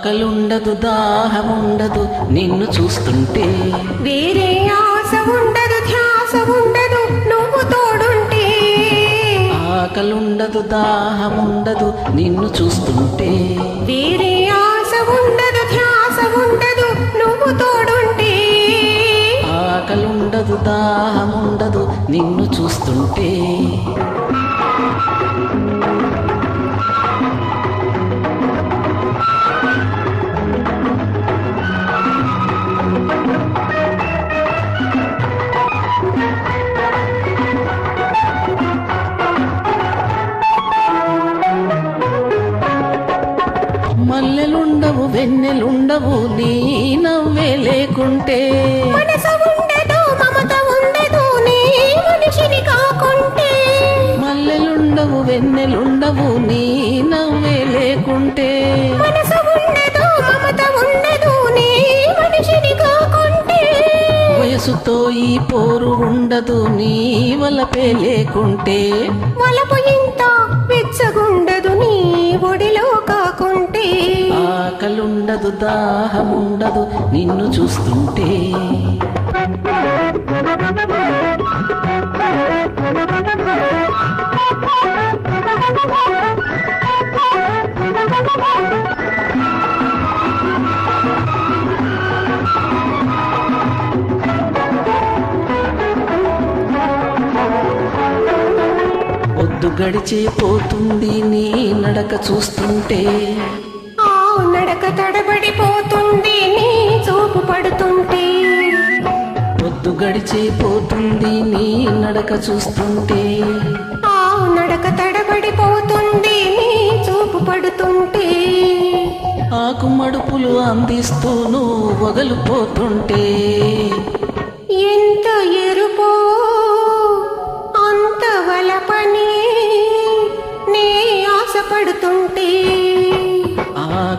ఆకలుండదు దాహముండదు నిన్ను చూస్తుంటే. వేరే ఆశ ఉండదు ధ్యాస ఉండదు నువ్వు తోడుంటే. ఆకలుండదు దాహముండదు నిన్ను చూస్తుంటే. వేరే ఆశ ఉండదు ధ్యాస ఉండదు నువ్వు తోడుంటే. ఆకలుండదు దాహముండదు నిన్ను చూస్తుంటే. మల్లెలుండవు వెన్నెలుండవు నీ నవ్వే లేకుంటే. మల్లెలుండవు వెన్నెలుండవు నీ నవ్వే లేకుంటే. వయసుతో ఈ పోరు ఉండదు నీ వలపే లేకుంటే. వలపు ఇంత వెచ్చగుండదు నీ కాకుంటే ఆకలుండదు దాహముండదు నిన్ను చూస్తుంటే. పొద్దు గడిచే పోతుంది నీ నడక చూస్తుంటే. ఆ నడక తడబడిపోతుంది నీ చూపు పడుతుంటే. పొద్దు గడిచే పోతుంది నీ నడక చూస్తుంటే. ఆ నడక తడబడిపోతుంది నీ చూపు పడుతుంటే. ఆకు మడుపులు అందిస్తూను వగలిపోతుంటే.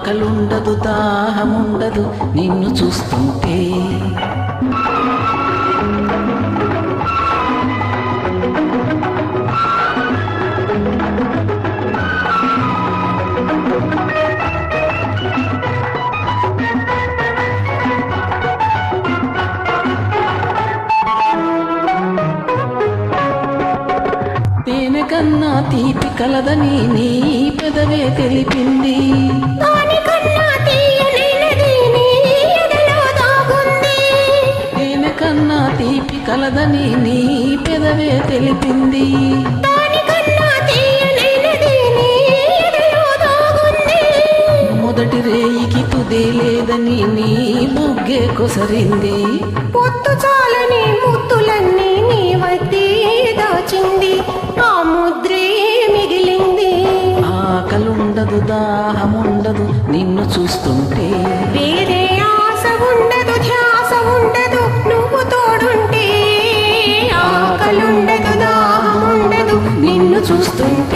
ఆకలుండదు దాహముండదు నిన్ను చూస్తుంటే. కన్నా తీపి కలదని నీ పెదవే తెలిపింది. దానికన్నా తీయనైనది నీ ఎదలో దాగుంది. తేనె కన్నా తీపి కలదని నీ పెదవే తెలిపింది. మొదటి రేయికి తుదే లేదని నీ బుగ్గే కొసరింది. పొత్తు చాలని ముత్తులన్నీ నీ దాహం నిన్ను చూస్తుంటే. వేరే ఆశ ఉండదు ధ్యాస ఉండదు నువ్వు తోడుంటే. ఆకలుండదు దాహముండదు నిన్ను చూస్తుంటే.